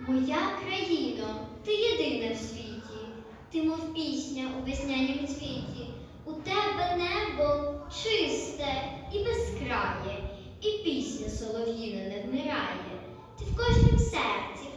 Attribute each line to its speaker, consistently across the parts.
Speaker 1: Моя країно, ти єдина в світі, ти мов пісня у веснянім цвіті. У тебе небо чисте і безкрає, і пісня солов'їна не вмирає. Ти в кожнім серці,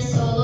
Speaker 1: es todo.